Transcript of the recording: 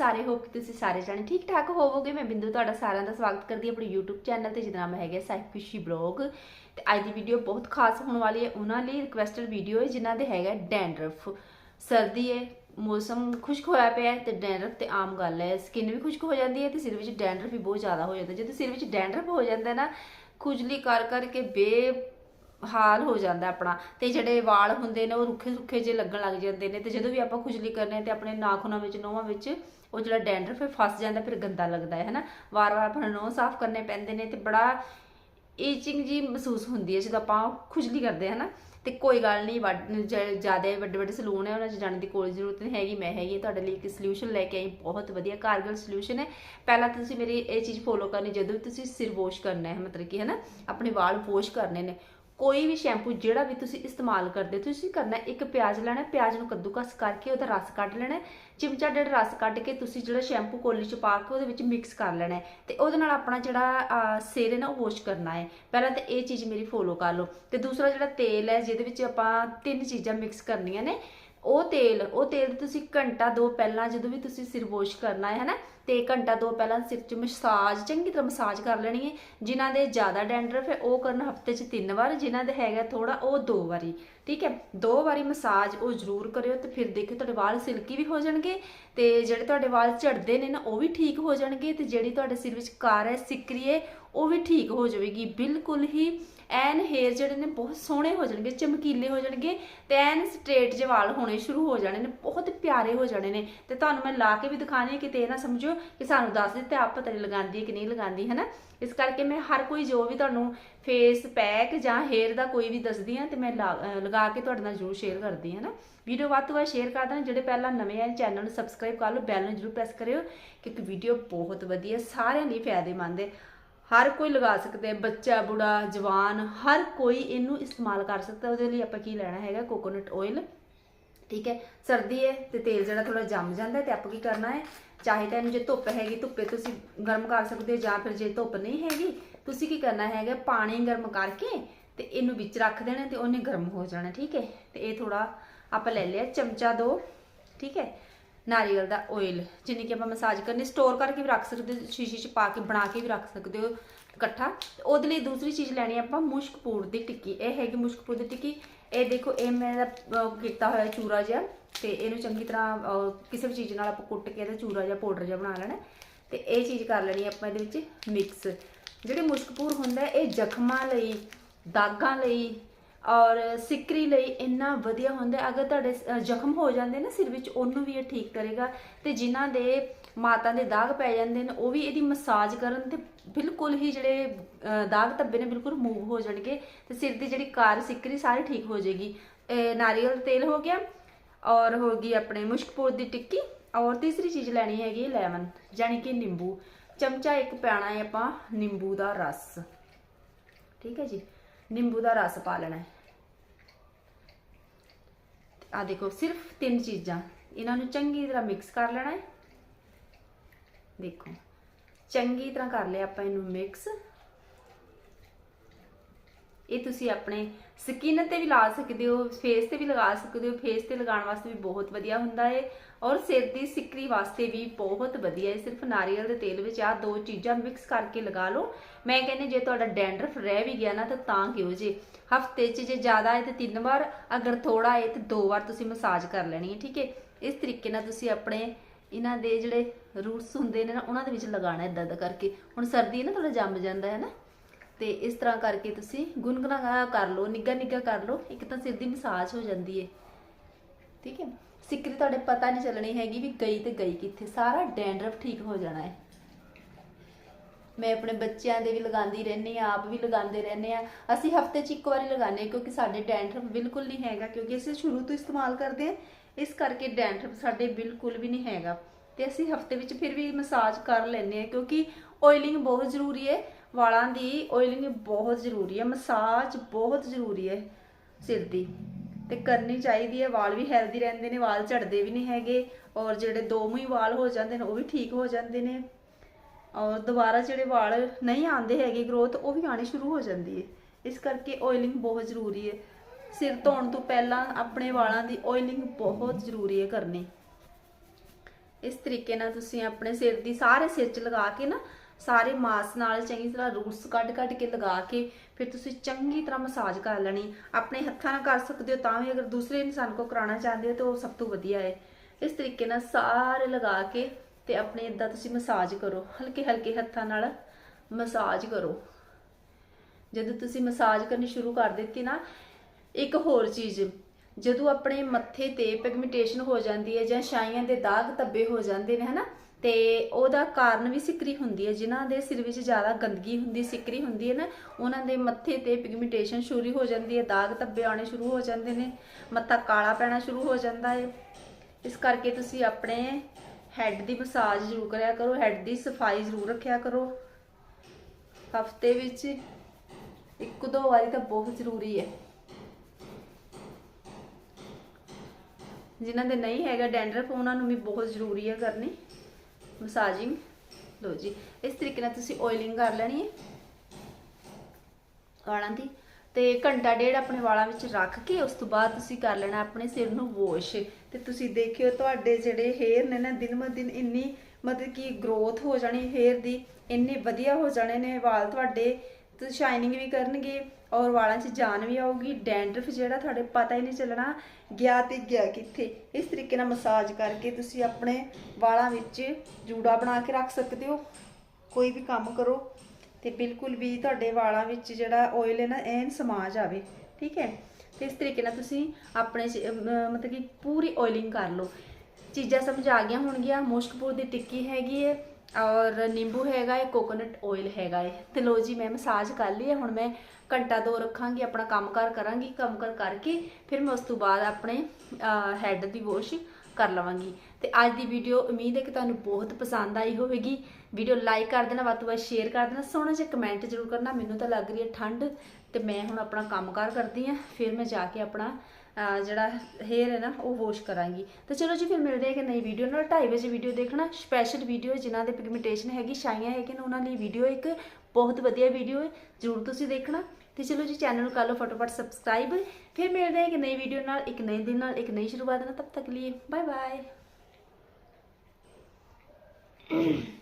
ਸਾਰੇ ਹੋ ਕਿ ਤੁਸੀਂ ਸਾਰੇ ਜਾਣੇ ਠੀਕ ਠਾਕ ਹੋਵੋਗੇ। ਮੈਂ ਬਿੰਦੂ ਤੁਹਾਡਾ ਸਾਰਿਆਂ ਦਾ ਸਵਾਗਤ ਕਰਦੀ ਹਾਂ ਆਪਣੇ YouTube ਚੈਨਲ ਤੇ, ਜਿਹਦਾ ਨਾਮ ਹੈਗਾ ਸਾਈ ਖੁਸ਼ੀ ਬਲੌਗ ਤੇ ਅੱਜ ਦੀ ਵੀਡੀਓ ਬਹੁਤ ਖਾਸ ਹੋਣ ਵਾਲੀ ਹੈ। ਉਹਨਾਂ ਲਈ ਰਿਕਵੈਸਟਡ ਵੀਡੀਓ ਹੈ, ਜਿਨ੍ਹਾਂ ਦੇ ਹੈਗਾ ਡੈਂਡਰਫ ਸਰਦੀ ਹੈ, ਮੌਸਮ ਖੁਸ਼ਕ ਹੋਇਆ ਪਿਆ ਹੈ ਤੇ ਡੈਂਡਰਫ ਤੇ ਆਮ ਗੱਲ ਹੈ। ਸਕਿਨ ਵੀ ਖੁਸ਼ਕ ਹੋ ਜਾਂਦੀ ਹੈ ਤੇ ਸਿਰ ਵਿੱਚ ਡੈਂਡਰਫ ਵੀ ਬਹੁਤ ਜ਼ਿਆਦਾ ਹੋ ਜਾਂਦਾ। ਜਦੋਂ ਸਿਰ ਵਿੱਚ ਡੈਂਡਰਫ ਹੋ ਜਾਂਦਾ ਨਾ, ਖੁਜਲੀ ਕਰ ਕਰਕੇ ਬੇ ਹਾਲ ਹੋ ਜਾਂਦਾ ਆਪਣਾ। ਤੇ ਜਿਹੜੇ ਵਾਲ ਹੁੰਦੇ ਨੇ, ਉਹ ਰੁੱਖੇ ਰੁੱਖੇ ਜੇ ਲੱਗਣ ਲੱਗ ਜਾਂਦੇ ਨੇ। ਤੇ ਜਦੋਂ ਵੀ ਆਪਾਂ ਖੁਜਲੀ ਕਰਨੇ ਆ ਤੇ ਆਪਣੇ ਨਾਖੂਨਾਂ ਵਿੱਚ, ਨੋਹਾਂ ਵਿੱਚ, ਉਹ ਜਿਹੜਾ ਡੈਂਡਰਫ ਹੈ ਫਸ ਜਾਂਦਾ, ਫਿਰ ਗੰਦਾ ਲੱਗਦਾ ਹੈ, ਹਨਾ? ਵਾਰ-ਵਾਰ ਆਪਣਾ ਨੋਹ ਸਾਫ਼ ਕਰਨੇ ਪੈਂਦੇ ਨੇ ਤੇ ਬੜਾ ਈਚਿੰਗ ਜੀ ਮਹਿਸੂਸ ਹੁੰਦੀ ਹੈ, ਜਦੋਂ ਆਪਾਂ ਖੁਜਲੀ ਕਰਦੇ ਹਾਂ, ਹਨਾ? ਤੇ ਕੋਈ ਗੱਲ ਨਹੀਂ ਜ਼ਿਆਦਾ ਵੱਡੇ ਵੱਡੇ ਸਲੂਨ ਹੈ, ਉਹਨਾਂ 'ਚ ਜਾਣ ਦੀ ਕੋਈ ਜ਼ਰੂਰਤ ਨਹੀਂ ਹੈਗੀ, ਮੈਂ ਹੈਗੀ ਹਾਂ, ਤੁਹਾਡੇ ਲਈ ਇੱਕ ਸੋਲੂਸ਼ਨ ਲੈ ਕੇ ਆਈ, ਬਹੁਤ ਵਧੀਆ ਕਾਰਗਰ ਸੋਲੂਸ਼ਨ ਹੈ। ਪਹਿਲਾਂ ਤੁਸੀਂ ਮੇਰੀ ਇਹ ਚੀਜ਼ ਫੋਲੋ ਕਰਨੀ, ਜਦੋਂ ਵੀ ਤੁਸੀਂ ਸਿਰ ਵਾਸ਼ ਕਰਨਾ ਹੈ, ਮਤਲਬ ਕਿ ਹੈ ਨਾ ਆਪਣੇ ਵਾਲ ਵਾਸ਼ ਕਰਨੇ ਨੇ ਕੋਈ ਵੀ ਸ਼ੈਂਪੂ ਜਿਹੜਾ ਵੀ ਤੁਸੀਂ ਇਸਤੇਮਾਲ ਕਰਦੇ ਹੋ, ਤੁਸੀਂ ਕਰਨਾ ਇੱਕ ਪਿਆਜ਼ ਲੈਣਾ ਪਿਆਜ਼ ਨੂੰ ਕੱਦੂਕਸ ਕਰਕੇ ਉਹਦਾ ਰਸ ਕੱਢ ਲੈਣਾ ਚਿਮਚਾ ਡੇਢ ਰਸ ਕੱਢ ਕੇ ਤੁਸੀਂ ਜਿਹੜਾ ਸ਼ੈਂਪੂ ਕੋਲੀ ਚ ਪਾ ਕੇ ਉਹਦੇ ਵਿੱਚ ਮਿਕਸ ਕਰ ਲੈਣਾ ਹੈ ਤੇ ਉਹਦੇ ਨਾਲ ਆਪਣਾ ਜਿਹੜਾ ਸਿਰ ਹੈ ਨਾ ਉਹ ਵਾਸ਼ ਕਰਨਾ ਹੈ। ਪਹਿਲਾਂ ਤਾਂ ਇਹ ਚੀਜ਼ ਮੇਰੀ ਫੋਲੋ ਕਰ ਲਓ ਤੇ ਦੂਸਰਾ ਜਿਹੜਾ ਤੇਲ ਹੈ, ਜਿਹਦੇ ਵਿੱਚ ਆਪਾਂ ਤਿੰਨ ਚੀਜ਼ਾਂ ਮਿਕਸ ਕਰਨੀਆਂ ਨੇ ਉਹ ਤੇਲ ਉਹ ਤੇਲ ਤੁਸੀਂ ਘੰਟਾ ਦੋ ਪਹਿਲਾਂ ਜਦੋਂ ਵੀ ਤੁਸੀਂ ਸਿਰ ਵਾਸ਼ ਕਰਨਾ ਹੈ, ਹਨਾ? ਤੇ ਘੰਟਾ ਦੋ ਪਹਿਲਾਂ ਸਿਰ 'ਚ ਮਸਾਜ, ਚੰਗੀ ਤਰ੍ਹਾਂ ਮਸਾਜ ਕਰ ਲੈਣੀ ਹੈ। ਜਿਨ੍ਹਾਂ ਦੇ ਜ਼ਿਆਦਾ ਡੈਂਡਰਫ ਹੈ, ਉਹ ਕਰਨ ਹਫ਼ਤੇ 'ਚ ਤਿੰਨ ਵਾਰ, ਜਿਨ੍ਹਾਂ ਦੇ ਹੈਗਾ ਥੋੜਾ ਉਹ ਦੋ ਵਾਰੀ, ਠੀਕ ਹੈ? ਦੋ ਵਾਰੀ ਮਸਾਜ ਉਹ ਜ਼ਰੂਰ ਕਰਿਓ ਤੇ ਫਿਰ ਦੇਖਿਓ ਤੁਹਾਡੇ ਵਾਲ ਸਿਲਕੀ ਵੀ ਹੋ ਜਾਣਗੇ ਤੇ ਜਿਹੜੇ ਤੁਹਾਡੇ ਵਾਲ ਝੜਦੇ ਨੇ ਨਾ, ਉਹ ਵੀ ਠੀਕ ਹੋ ਜਾਣਗੇ ਤੇ ਜਿਹੜੀ ਤੁਹਾਡੇ ਸਿਰ ਵਿੱਚ ਕਾਰ ਹੈ, ਸਿਕਰੀ ਹੈ ਉਹ ਵੀ ਠੀਕ ਹੋ ਜਾਵੇਗੀ। ਬਿਲਕੁਲ ਹੀ ਐਨ ਹੇਅਰ ਜਿਹੜੇ ਨੇ ਬਹੁਤ ਸੋਹਣੇ ਹੋ ਜਾਣਗੇ, ਚਮਕੀਲੇ ਹੋ ਜਾਣਗੇ ਤੇ ਐਨ ਸਟ੍ਰੇਟ ਜਿਹੇ ਵਾਲ ਹੋਣੇ ਸ਼ੁਰੂ ਹੋ ਜਾਣੇ ਨੇ, ਬਹੁਤ ਪਿਆਰੇ ਹੋ ਜਾਣੇ ਨੇ। ਤੇ ਤੁਹਾਨੂੰ ਮੈਂ ਲਾ ਕੇ ਵੀ ਦਿਖਾਣੀ ਹੈ ਕਿਤੇ ਨਾ ਸਮਝੋ ਕਿ ਸਾਨੂੰ ਦੱਸ ਦਿੱਤੇ, ਆਪ ਪਤਾ ਨਹੀਂ ਲਗਾਉਂਦੀ ਹੈ ਕਿ ਨਹੀਂ ਲਗਾਉਂਦੀ ਹੈ ਨਾ ਇਸ ਕਰਕੇ ਮੈਂ ਹਰ ਕੋਈ ਜੋ ਵੀ ਤੁਹਾਨੂੰ ਫੇਸ ਪੈਕ ਜਾਂ ਹੇਅਰ ਦਾ ਕੋਈ ਵੀ ਦੱਸਦੀ ਹਾਂ ਤੇ ਮੈਂ ਲਾ- ਲਗਾ ਕੇ ਤੁਹਾਡੇ ਨਾਲ ਜ਼ਰੂਰ ਸ਼ੇਅਰ ਕਰਦੀ ਹਾਂ ਨਾ ਵੀਡੀਓ ਵੱਧ ਤੋਂ ਵੱਧ ਸ਼ੇਅਰ ਕਰ ਦੇਣਾ, ਜਿਹੜੇ ਪਹਿਲਾਂ ਨਵੇਂ ਆਏ ਚੈਨਲ ਨੂੰ ਸਬਸਕ੍ਰਾਈਬ ਕਰ ਲਓ ਬੈਲ ਨੂੰ ਜ਼ਰੂਰ ਪ੍ਰੈਸ ਕਰਿਓ, ਕਿਉਂਕਿ ਵੀਡੀਓ ਬਹੁਤ ਵਧੀਆ, ਸਾਰਿਆਂ ਲਈ ਫਾਇਦੇਮੰਦ ਹੈ। ਹਰ ਕੋਈ ਲਗਾ ਸਕਦਾ ਬੱਚਾ, ਬੁੜਾ, ਜਵਾਨ, ਹਰ ਕੋਈ ਇਹਨੂੰ ਇਸਤੇਮਾਲ ਕਰ ਸਕਦਾ, ਉਹਦੇ ਲਈ ਆਪਾਂ ਕੀ ਲੈਣਾ ਹੈਗਾ ਕੋਕੋਨਟ ਆਇਲ ਠੀਕ ਹੈ? ਸਰਦੀ ਹੈ ਤੇ ਤੇਲ ਜਿਹੜਾ ਥੋੜਾ ਜੰਮ ਜਾਂਦਾ ਹੈ ਤੇ ਆਪਾਂ ਕੀ ਕਰਨਾ ਹੈ? ਚਾਹੇ ਤਾਂ ਇਹਨੂੰ ਜੇ ਧੁੱਪ ਹੈਗੀ, ਧੁੱਪੇ ਤੁਸੀਂ ਗਰਮ ਕਰ ਸਕਦੇ ਹੋ ਜਾਂ ਫਿਰ ਜੇ ਧੁੱਪ ਨਹੀਂ ਹੈਗੀ, ਤੁਸੀਂ ਕੀ ਕਰਨਾ ਹੈਗਾ, ਪਾਣੀ ਗਰਮ ਕਰਕੇ ਤੇ ਇਹਨੂੰ ਵਿੱਚ ਰੱਖ ਦੇਣਾ ਤੇ ਉਹਨੇ ਗਰਮ ਹੋ ਜਾਣਾ, ਠੀਕ ਹੈ? ਤੇ ਇਹ ਥੋੜਾ ਆਪਾਂ ਲੈ ਲਿਆ, ਚਮਚਾ ਦੋ, ਠੀਕ ਹੈ? ਨਾਰੀਅਲ ਦਾ ਆਇਲ ਜਿੰਨੀ ਕਿ ਆਪਾਂ ਮਸਾਜ ਕਰਨੀ ਸਟੋਰ ਕਰਕੇ ਵੀ ਰੱਖ ਸਕਦੇ ਹੋ ਸ਼ੀਸ਼ੀ 'ਚ ਪਾ ਕੇ, ਬਣਾ ਕੇ ਵੀ ਰੱਖ ਸਕਦੇ ਹੋ ਇਕੱਠਾ। ਤੇ ਉਹਦੇ ਲਈ ਦੂਸਰੀ ਚੀਜ਼ ਲੈਣੀ ਆਪਾਂ ਮੁਸ਼ਕਪੂਰ ਦੀ ਟਿੱਕੀ। ਇਹ ਹੈਗੀ ਮੁਸ਼ਕਪੂਰ ਦੀ ਟਿੱਕੀ। ਇਹ ਦੇਖੋ, ਇਹ ਮੈਂ ਕੀਤਾ ਹੋਇਆ ਚੂਰਾ ਜਿਹਾ, ਤੇ ਇਹਨੂੰ ਚੰਗੀ ਤਰ੍ਹਾਂ ਕਿਸੇ ਵੀ ਚੀਜ਼ ਨਾਲ ਆਪਾਂ ਕੁੱਟ ਕੇ ਇਹਦਾ ਚੂਰਾ ਜਿਹਾ ਪਾਊਡਰ ਜਿਹਾ ਬਣਾ ਲੈਣਾ। ਤੇ ਇਹ ਚੀਜ਼ ਕਰ ਲੈਣੀ ਆਪਾਂ ਇਹਦੇ ਵਿੱਚ ਮਿਕਸ ਜਿਹੜੇ ਮੁਸ਼ਕਪੂਰ ਹੁੰਦਾ, ਇਹ ਜ਼ਖਮਾਂ ਲਈ, ਦਾਗਾਂ ਲਈ ਔਰ ਸਿਕਰੀ ਲਈ ਇੰਨਾ ਵਧੀਆ ਹੁੰਦਾ ਅਗਰ ਤੁਹਾਡੇ ਜ਼ਖਮ ਹੋ ਜਾਂਦੇ ਨਾ ਸਿਰ ਵਿੱਚ, ਉਹਨੂੰ ਵੀ ਇਹ ਠੀਕ ਕਰੇਗਾ। ਤੇ ਜਿਨ੍ਹਾਂ ਦੇ ਮਾਤਾ ਦੇ ਦਾਗ ਪੈ ਜਾਂਦੇ ਨੇ, ਉਹ ਵੀ ਇਹਦੀ ਮਸਾਜ ਕਰਨ ਤੇ ਬਿਲਕੁਲ ਹੀ ਜਿਹੜੇ ਦਾਗ ਧੱਬੇ ਨੇ ਬਿਲਕੁਲ ਰਿਮੂਵ ਹੋ ਜਾਣਗੇ। ਤੇ ਸਿਰ ਦੀ ਜਿਹੜੀ ਕਾਰ ਸਿਕਰੀ ਸਾਰੀ ਠੀਕ ਹੋ ਜਾਏਗੀ। ਨਾਰੀਅਲ ਦਾ ਤੇਲ ਹੋ ਗਿਆ ਔਰ ਹੋ ਗਈ ਆਪਣੇ ਮੁਸ਼ਕਪੂਰ ਦੀ ਟਿੱਕੀ। ਔਰ ਤੀਸਰੀ ਚੀਜ਼ ਲੈਣੀ ਹੈਗੀ ਲੈਮਨ ਯਾਨੀ ਕਿ ਨਿੰਬੂ। ਚਮਚਾ ਇੱਕ ਪੈਣਾ ਹੈ ਆਪਾਂ ਨਿੰਬੂ ਦਾ ਰਸ। ਠੀਕ ਹੈ ਜੀ। ਨਿੰਬੂ ਦਾ ਰਸ ਪਾ ਲੈਣਾ ਹੈ। ਆ ਦੇਖੋ, ਸਿਰਫ ਤਿੰਨ ਚੀਜ਼ਾਂ। ਇਹਨਾਂ ਨੂੰ ਚੰਗੀ ਤਰ੍ਹਾਂ ਮਿਕਸ ਕਰ ਲੈਣਾ ਹੈ। ਦੇਖੋ, ਚੰਗੀ ਤਰ੍ਹਾਂ ਕਰ ਲਿਆ ਆਪਾਂ ਇਹਨੂੰ ਮਿਕਸ ਇਹ ਤੁਸੀਂ ਆਪਣੇ ਸਕਿਨ ਤੇ ਵੀ ਲਾ ਸਕਦੇ ਹੋ ਫੇਸ ਤੇ ਵੀ ਲਗਾ ਸਕਦੇ ਹੋ ਫੇਸ ਤੇ ਲਗਾਉਣ ਵਾਸਤੇ ਵੀ ਬਹੁਤ ਵਧੀਆ ਹੁੰਦਾ ਹੈ ਔਰ ਸਿਰ ਦੀ ਸਿਕਰੀ ਵਾਸਤੇ ਵੀ ਬਹੁਤ ਵਧੀਆ ਹੈ ਸਿਰਫ ਨਾਰੀਅਲ ਦੇ ਤੇਲ ਵਿੱਚ ਆ ਦੋ ਚੀਜ਼ਾਂ ਮਿਕਸ ਕਰਕੇ ਲਗਾ ਲਓ। ਮੈਂ ਕਹਿੰਦੀ ਜੇ ਤੁਹਾਡਾ ਡੈਂਡਰਫ ਰਹਿ ਵੀ ਗਿਆ ਨਾ, ਤਾਂ ਤਾਂ ਕਿਉਂ ਜੇ? ਹਫ਼ਤੇ 'ਚ ਜੇ ਜ਼ਿਆਦਾ ਹੈ ਤਾਂ ਤਿੰਨ ਵਾਰ, ਅਗਰ ਥੋੜਾ ਹੈ ਤਾਂ ਦੋ ਵਾਰ ਤੁਸੀਂ ਮਸਾਜ ਕਰ ਲੈਣੀ ਹੈ ਠੀਕ ਹੈ ਇਸ ਤਰੀਕੇ ਨਾਲ ਤੁਸੀਂ ਆਪਣੇ ਇਹਨਾਂ ਦੇ ਜਿਹੜੇ ਰੂਟਸ ਹੁੰਦੇ ਨੇ ਨਾ, ਉਹਨਾਂ ਦੇ ਵਿੱਚ ਲਗਾਉਣਾ ਇਦਾਂ ਦਾ ਕਰਕੇ। ਹੁਣ ਸਰਦੀ ਨਾ ਥੋੜਾ ਜੰਮ ਜਾਂਦਾ, ਹੈ ਨਾ? ਤੇ ਇਸ ਤਰ੍ਹਾਂ ਕਰਕੇ ਤੁਸੀਂ ਗੁਨਗੁਨਾ ਕਰ ਲਓ ਨਿੱਗਾ ਨਿੱਗਾ ਕਰ ਲਓ, ਇੱਕ ਤਾਂ ਸਿਰ ਦੀ ਮਸਾਜ ਹੋ ਜਾਂਦੀ ਹੈ ਠੀਕ ਹੈ? ਸਿੱਕਰੀ ਤੁਹਾਡੇ ਪਤਾ ਨਹੀਂ ਚੱਲਣੀ ਹੈਗੀ ਵੀ ਗਈ ਤੇ ਗਈ ਕਿੱਥੇ, ਸਾਰਾ ਡੈਂਡਰਫ ਠੀਕ ਹੋ ਜਾਣਾ ਹੈ ਮੈਂ ਆਪਣੇ ਬੱਚਿਆਂ ਦੇ ਵੀ ਲਗਾਉਂਦੀ ਰਹਿੰਦੀ ਆ ਆਪ ਵੀ ਲਗਾਉਂਦੇ ਰਹਿੰਦੇ ਆ ਅਸੀਂ ਹਫ਼ਤੇ 'ਚ ਇੱਕ ਵਾਰੀ ਲਗਾਉਂਦੇ ਹਾਂ ਕਿਉਂਕਿ ਸਾਡੇ ਡੈਂਡਰਫ ਬਿਲਕੁਲ ਨਹੀਂ ਹੈਗਾ, ਕਿਉਂਕਿ ਅਸੀਂ ਸ਼ੁਰੂ ਤੋਂ ਇਸਤੇਮਾਲ ਕਰਦੇ ਹਾਂ, ਇਸ ਕਰਕੇ ਡੈਂਡਰਫ ਸਾਡੇ ਬਿਲਕੁਲ ਵੀ ਨਹੀਂ ਹੈਗਾ। ਤੇ ਅਸੀਂ ਹਫ਼ਤੇ ਵਿੱਚ ਫਿਰ ਵੀ ਮਸਾਜ ਕਰ ਲੈਂਦੇ ਹਾਂ, ਕਿਉਂਕਿ ਆਇਲਿੰਗ ਬਹੁਤ ਜ਼ਰੂਰੀ ਹੈ। ਵਾਲਾਂ ਦੀ ਆਇਲਿੰਗ ਬਹੁਤ ਜ਼ਰੂਰੀ ਹੈ। ਮਸਾਜ ਬਹੁਤ ਜ਼ਰੂਰੀ ਹੈ ਸਿਰ ਦੀ। ਤੇ ਕਰਨੀ ਚਾਹੀਦੀ ਹੈ। ਵਾਲ ਵੀ ਹੈਲਦੀ ਰਹਿੰਦੇ ਨੇ, ਵਾਲ ਝੜਦੇ ਵੀ ਨਹੀਂ ਹੈਗੇ। ਔਰ ਜਿਹੜੇ ਦੋ ਮੂੰਹ ਵਾਲ ਹੋ ਜਾਂਦੇ ਨੇ, ਉਹ ਵੀ ਠੀਕ ਹੋ ਜਾਂਦੇ ਨੇ। ਔਰ ਦੁਬਾਰਾ ਜਿਹੜੇ ਵਾਲ ਨਹੀਂ ਆਉਂਦੇ ਹੈਗੇ ਗਰੋਥ ਉਹ ਵੀ ਆਣੀ ਸ਼ੁਰੂ ਹੋ ਜਾਂਦੀ ਹੈ। ਇਸ ਕਰਕੇ ਆਇਲਿੰਗ ਬਹੁਤ ਜ਼ਰੂਰੀ ਹੈ। ਸਿਰ ਧੋਣ ਤੋਂ ਪਹਿਲਾਂ ਆਪਣੇ ਵਾਲਾਂ ਦੀ ਆਇਲਿੰਗ ਬਹੁਤ ਜ਼ਰੂਰੀ ਹੈ ਕਰਨੀ। ਇਸ ਤਰੀਕੇ ਨਾਲ ਤੁਸੀਂ ਆਪਣੇ ਸਿਰ ਦੀ ਸਾਰੇ ਸਿਰ 'ਚ ਲਗਾ ਕੇ ਨਾ ਸਾਰੇ ਮਾਸ ਨਾਲ ਚੰਗੀ ਤਰ੍ਹਾਂ ਰੂਟਸ ਕੱਢ ਕੱਢ ਕੇ ਲਗਾ ਕੇ ਫਿਰ ਤੁਸੀਂ ਚੰਗੀ ਤਰ੍ਹਾਂ ਮਸਾਜ ਕਰ ਲੈਣੀ। ਆਪਣੇ ਹੱਥਾਂ ਨਾਲ ਕਰ ਸਕਦੇ ਹੋ, ਤਾਂ ਵੀ ਅਗਰ ਦੂਸਰੇ ਇਨਸਾਨ ਕੋ ਕਰਾਉਣਾ ਚਾਹੁੰਦੇ ਹੋ ਤਾਂ ਉਹ ਸਭ ਤੋਂ ਵਧੀਆ ਹੈ। ਇਸ ਤਰੀਕੇ ਨਾਲ ਸਾਰੇ ਲਗਾ ਕੇ ਤੇ ਆਪਣੇ ਇਦਾਂ ਤੁਸੀਂ ਮਸਾਜ ਕਰੋ। ਹਲਕੇ ਹਲਕੇ ਹੱਥਾਂ ਨਾਲ ਮਸਾਜ ਕਰੋ। ਜਦੋਂ ਤੁਸੀਂ ਮਸਾਜ ਕਰਨੀ ਸ਼ੁਰੂ ਕਰ ਦਿੱਤੀ ਨਾ, ਇੱਕ ਹੋਰ ਚੀਜ਼, ਜਦੋਂ ਆਪਣੇ ਮੱਥੇ ਤੇ ਪਿਗਮੈਂਟੇਸ਼ਨ ਹੋ ਜਾਂਦੀ ਹੈ ਜਾਂ ਛਾਈਆਂ ਦੇ ਦਾਗ ਧੱਬੇ ਹੋ ਜਾਂਦੇ ਨੇ, ਹਨਾ? ਤੇ ਉਹਦਾ ਕਾਰਨ ਵੀ ਸਿਕਰੀ ਹੁੰਦੀ ਹੈ, ਜਿਨ੍ਹਾਂ ਦੇ ਸਿਰ ਵਿੱਚ ਜ਼ਿਆਦਾ ਗੰਦਗੀ ਹੁੰਦੀ, ਸਿਕਰੀ ਹੁੰਦੀ ਹੈ ਨਾ, ਉਹਨਾਂ ਦੇ ਮੱਥੇ ਤੇ ਪਿਗਮੈਂਟੇਸ਼ਨ ਸ਼ੁਰੂ ਹੋ ਜਾਂਦੀ ਹੈ, ਦਾਗ ਧੱਬੇ ਆਉਣੇ ਸ਼ੁਰੂ ਹੋ ਜਾਂਦੇ ਨੇ, ਮੱਥਾ ਕਾਲਾ ਪੈਣਾ ਸ਼ੁਰੂ ਹੋ ਜਾਂਦਾ ਹੈ। ਇਸ ਕਰਕੇ ਤੁਸੀਂ ਆਪਣੇ ਹੈੱਡ ਦੀ ਮਸਾਜ ਜ਼ਰੂਰ ਕਰਿਆ ਕਰੋ ਹੈੱਡ ਦੀ ਸਫ਼ਾਈ ਜ਼ਰੂਰ ਰੱਖਿਆ ਕਰੋ। ਹਫ਼ਤੇ ਵਿੱਚ ਇੱਕ ਦੋ ਵਾਰੀ ਤਾਂ ਬਹੁਤ ਜ਼ਰੂਰੀ ਹੈ। ਜਿਨ੍ਹਾਂ ਦੇ ਨਹੀਂ ਹੈਗਾ ਡੈਂਡਰਫ, ਉਹਨਾਂ ਨੂੰ ਵੀ ਬਹੁਤ ਜ਼ਰੂਰੀ ਹੈ ਕਰਨੀ। ਮਸਾਜਿੰਗ। ਲੋ ਜੀ, ਇਸ ਤਰੀਕੇ ਨਾਲ ਤੁਸੀਂ ਆਇਲਿੰਗ ਕਰ ਲੈਣੀ ਹੈ। ਵਾਲਾਂ ਦੀ। ਤੇ ਘੰਟਾ ਡੇਢ ਆਪਣੇ ਵਾਲਾਂ ਵਿੱਚ ਰੱਖ ਕੇ ਉਸ ਤੋਂ ਬਾਅਦ ਤੁਸੀਂ ਕਰ ਲੈਣਾ ਆਪਣੇ ਸਿਰ ਨੂੰ ਵਾਸ਼ ਤੇ ਤੁਸੀਂ ਦੇਖਿਓ ਤੁਹਾਡੇ ਜਿਹੜੇ ਹੇਅਰ ਨੇ ਨਾ, ਦਿਨ ਬ ਦਿਨ ਇੰਨੀ ਮਤਲਬ ਕਿ ਗਰੋਥ ਹੋ ਜਾਣੀ ਹੇਅਰ ਦੀ ਇੰਨੇ ਵਧੀਆ ਹੋ ਜਾਣੇ ਨੇ ਵਾਲ ਤੁਹਾਡੇ। ਤੇ ਸ਼ਾਈਨਿੰਗ ਵੀ ਕਰਨਗੇ ਔਰ ਵਾਲਾਂ 'ਚ ਜਾਨ ਵੀ ਆਊਗੀ ਡੈਂਡਰਫ ਜਿਹੜਾ ਤੁਹਾਡੇ ਪਤਾ ਹੀ ਨਹੀਂ ਚੱਲਣਾ, ਗਿਆ ਤੇ ਗਿਆ ਕਿੱਥੇ? ਇਸ ਤਰੀਕੇ ਨਾਲ ਮਸਾਜ ਕਰਕੇ ਤੁਸੀਂ ਆਪਣੇ ਵਾਲਾਂ ਵਿੱਚ ਜੂੜਾ ਬਣਾ ਕੇ ਰੱਖ ਸਕਦੇ ਹੋ। ਕੋਈ ਵੀ ਕੰਮ ਕਰੋ ਤੇ ਬਿਲਕੁਲ ਵੀ ਤੁਹਾਡੇ ਵਾਲਾਂ ਵਿੱਚ ਜਿਹੜਾ ਆਇਲ ਹੈ ਨਾ, ਐਨ ਸਮਾ ਜਾਵੇ ਠੀਕ ਹੈ? ਤੇ ਇਸ ਤਰੀਕੇ ਨਾਲ ਤੁਸੀਂ ਆਪਣੇ ਸ- ਮਤਲਬ ਕਿ ਪੂਰੀ ਆਇਲਿੰਗ ਕਰ ਲਓ। ਚੀਜ਼ਾਂ ਸਮਝ ਆ ਗਈਆਂ ਹੋਣਗੀਆਂ ਮੁਸ਼ਕਪੂਰ ਦੀ ਟਿੱਕੀ ਹੈਗੀ ਹੈ। ਔਰ ਨਿੰਬੂ ਹੈਗਾ ਹੈ ਕੋਕੋਨਟ ਆਇਲ ਹੈਗਾ ਹੈ ਤੇ ਲੋ ਜੀ, ਮੈਂ ਮਸਾਜ ਕਰ ਲਈ ਹੈ, ਹੁਣ ਮੈਂ ਘੰਟਾ ਦੋ ਰੱਖਾਂਗੀ, ਆਪਣਾ ਕੰਮਕਾਰ ਕਰਾਂਗੀ, ਕੰਮਕਾਰ ਕਰਕੇ ਫਿਰ ਮੈਂ ਉਸ ਤੋਂ ਬਾਅਦ ਆਪਣੇ ਹੈੱਡ ਦੀ ਵਾਸ਼ ਕਰ ਲਵਾਂਗੀ। ਤੇ ਅੱਜ ਦੀ ਵੀਡੀਓ ਉਮੀਦ ਹੈ ਕਿ ਤੁਹਾਨੂੰ ਬਹੁਤ ਪਸੰਦ ਆਈ ਹੋਵੇਗੀ। ਵੀਡੀਓ ਲਾਈਕ ਕਰ ਦੇਣਾ, ਵੱਧ ਤੋਂ ਵੱਧ ਸ਼ੇਅਰ ਕਰ ਦੇਣਾ, ਸੋਹਣਾ ਜਿਹਾ ਕਮੈਂਟ ਜ਼ਰੂਰ ਕਰਨਾ। ਮੈਨੂੰ ਤਾਂ ਲੱਗ ਰਹੀ ਹੈ ਠੰਡ, ਤੇ ਮੈਂ ਹੁਣ ਆਪਣਾ ਕੰਮਕਾਰ ਕਰਦੀ ਹਾਂ। ਫਿਰ ਮੈਂ ਜਾ ਕੇ ਆਪਣਾ ਜਿਹੜਾ ਹੇਅਰ ਹੈ ਨਾ, ਉਹ ਵਾਸ਼ ਕਰਾਂਗੀ। ਤੇ ਚਲੋ ਜੀ, ਫਿਰ ਮਿਲਦੇ ਹਾਂ ਕਿ ਨਈ ਵੀਡੀਓ ਨਾਲ। 2:30 ਵਜੇ ਵੀਡੀਓ ਦੇਖਣਾ ਸਪੈਸ਼ਲ ਵੀਡੀਓ ਜਿਨ੍ਹਾਂ ਦੇ ਪਿਗਮੈਂਟੇਸ਼ਨ ਹੈਗੀ, ਛਾਈਆਂ ਹੈਗੀਆਂ ਉਹਨਾਂ ਲਈ ਵੀਡੀਓ ਇੱਕ ਬਹੁਤ ਵਧੀਆ ਵੀਡੀਓ ਹੈ। ਜ਼ਰੂਰ ਤੁਸੀਂ ਦੇਖਣਾ। ਤੇ ਚਲੋ ਜੀ ਚੈਨਲ ਨੂੰ ਕਰ ਲਓ ਫਟਾਫਟ ਸਬਸਕ੍ਰਾਈਬ ਫਿਰ ਮਿਲਦੇ ਹਾਂ ਕਿ ਨਈ ਵੀਡੀਓ ਨਾਲ, ਇੱਕ ਨਏ ਦਿਨ ਨਾਲ, ਇੱਕ ਨਈ ਸ਼ੁਰੂਆਤ ਨਾਲ। ਤਬ ਤੱਕ ਲਈ ਬਾਏ ਬਾਏ